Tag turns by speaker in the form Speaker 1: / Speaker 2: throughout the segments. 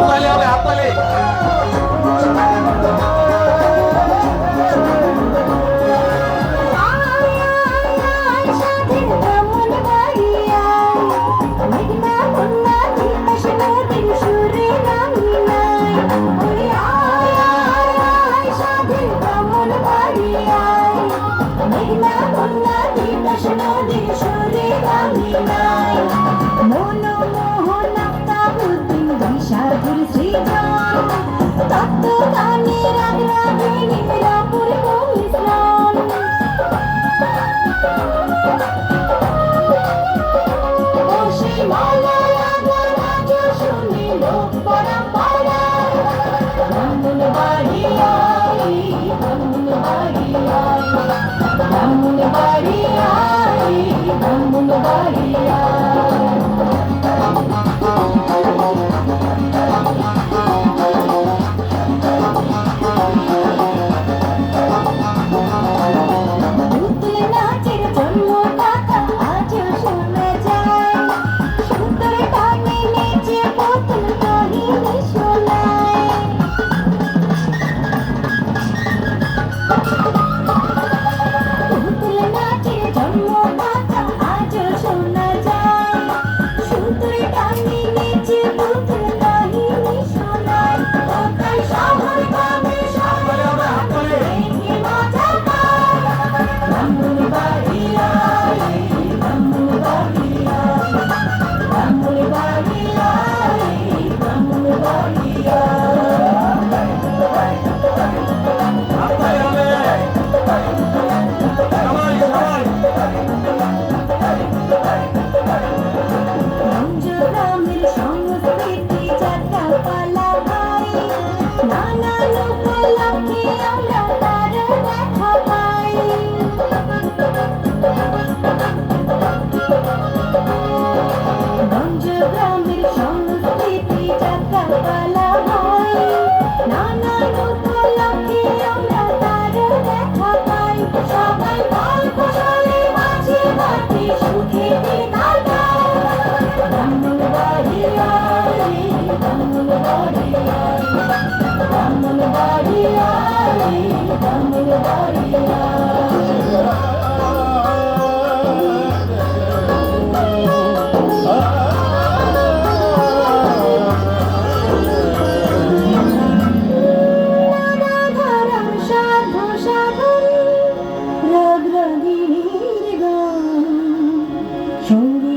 Speaker 1: হাততালি হবে হাততালি
Speaker 2: Thank you. ওয়ালা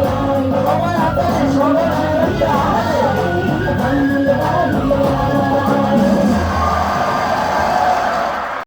Speaker 2: the.